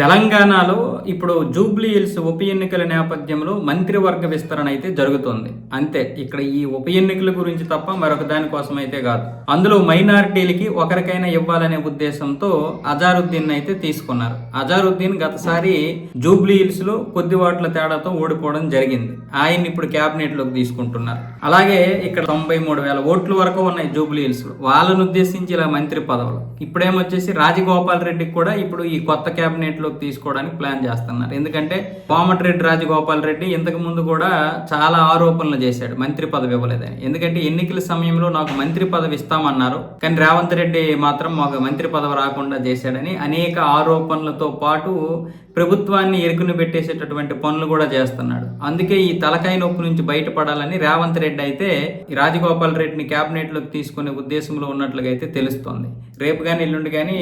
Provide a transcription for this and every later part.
తెలంగాణలో ఇప్పుడు Jubilee hills ఉప ఎన్నికల నేపథ్యంలో మంత్రివర్గ విస్తరణ అయితే జరుగుతుంది. అంతే ఇక్కడ ఈ ఉప ఎన్నికల గురించి తప్ప మరొక దానికోసం అయితే కాదు. అందులో మైనారిటీలకి ఒకరికైనా ఇవ్వాలనే ఉద్దేశంతో అజారుద్దీన్ అయితే తీసుకున్నారు. అజారుద్దీన్ గతసారి జూబ్లీ హిల్స్లో కొద్ది వాట్ల తేడాతో ఓడిపోవడం జరిగింది. ఆయన ఇప్పుడు క్యాబినెట్లోకి తీసుకుంటున్నారు. అలాగే ఇక్కడ తొంభై మూడు వేల ఓట్ల వరకు ఉన్నాయి జూబ్లీ హిల్స్లో వాళ్ళను ఉద్దేశించి ఇలా మంత్రి పదవులు. ఇప్పుడేమొచ్చేసి రాజగోపాల్ రెడ్డికి కూడా ఇప్పుడు ఈ కొత్త కేబినెట్ లోకి తీసుకోవడానికి ప్లాన్ చేస్తున్నారు. ఎందుకంటే కోమటిరెడ్డి రాజగోపాల్ రెడ్డి ఇంతకు ముందు కూడా చాలా ఆరోపణలు చేశాడు. మంత్రి పదవి ఇవ్వలేదని. ఎందుకంటే ఎన్నికల సమయంలో నాకు మంత్రి పదవి ఇస్తామన్నారు. కానీ రేవంత్ రెడ్డి మాత్రం మాకు మంత్రి పదవి రాకుండా చేశాడని అనేక ఆరోపణలతో పాటు ప్రభుత్వాన్ని ఎరుకుని పెట్టేసేటటువంటి పనులు కూడా చేస్తున్నాడు. అందుకే ఈ తలకాయ నొప్పి నుంచి బయటపడాలని రేవంత్ రెడ్డి అయితే ఈ రాజగోపాల్ రెడ్డిని క్యాబినెట్లోకి తీసుకునే ఉద్దేశంలో ఉన్నట్లుగా అయితే తెలుస్తోంది. రేపు కానీ ఎల్లుండి కానీ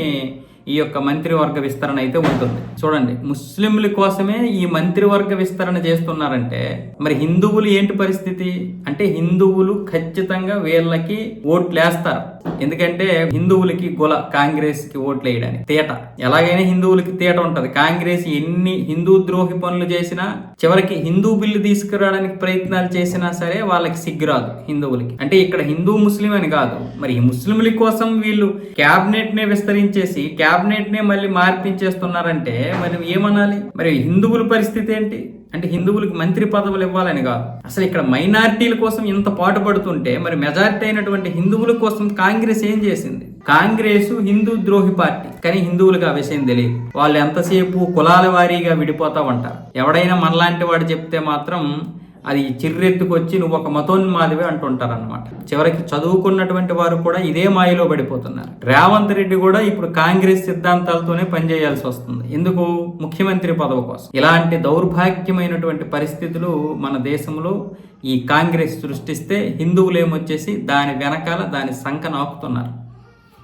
ఈ యొక్క మంత్రివర్గ విస్తరణ అయితే ఉంటుంది. చూడండి ముస్లింల కోసమే ఈ మంత్రివర్గ విస్తరణ చేస్తున్నారంటే మరి హిందువులు ఏంటి పరిస్థితి? అంటే హిందువులు ఖచ్చితంగా వీళ్ళకి ఓట్లు వేస్తారు ఎందుకంటే హిందువులకి గుల కాంగ్రెస్కి ఓట్లు వేయడానికి తేట. ఎలాగైనా హిందువులకి తేట ఉంటది. కాంగ్రెస్ ఎన్ని హిందూ ద్రోహి పనులు చేసినా చివరికి హిందూ బిల్లు తీసుకురావడానికి ప్రయత్నాలు చేసినా సరే వాళ్ళకి సిగ్గురాదు హిందువులకి. అంటే ఇక్కడ హిందూ ముస్లిం అని కాదు. మరి ఈ ముస్లింల కోసం వీళ్ళు క్యాబినెట్ నే విస్తరించేసి క్యాబ్ నే మళ్ళీ మార్పించేస్తున్నారంటే మరి ఏమనాలి? మరి హిందువుల పరిస్థితి ఏంటి? అంటే హిందువులకు మంత్రి పదవులు ఇవ్వాలని కాదు. అసలు ఇక్కడ మైనారిటీల కోసం ఇంత పాటు పడుతుంటే మరి మెజారిటీ అయినటువంటి హిందువుల కోసం కాంగ్రెస్ ఏం చేసింది? కాంగ్రెస్ హిందూ ద్రోహి పార్టీ. కానీ హిందువులకు ఆ విషయం తెలియదు. వాళ్ళు ఎంతసేపు కులాల వారీగా విడిపోతా ఉంటారు. ఎవడైనా మనలాంటి వాడు చెప్తే మాత్రం అది చిర్రెత్తుకొచ్చి నువ్వు ఒక మతోన్మాదివే అంటుంటారు అనమాట చివరికి చదువుకున్నటువంటి వారు కూడా ఇదే మాయలో పడిపోతున్నారు. రేవంత్ రెడ్డి కూడా ఇప్పుడు కాంగ్రెస్ సిద్ధాంతాలతోనే పనిచేయాల్సి వస్తుంది. ఎందుకు? ముఖ్యమంత్రి పదవి కోసం. ఇలాంటి దౌర్భాగ్యమైనటువంటి పరిస్థితులు మన దేశంలో ఈ కాంగ్రెస్ సృష్టిస్తే హిందువులు ఏమొచ్చేసి దాని వెనకాల దాని సంఖ నాకుతున్నారు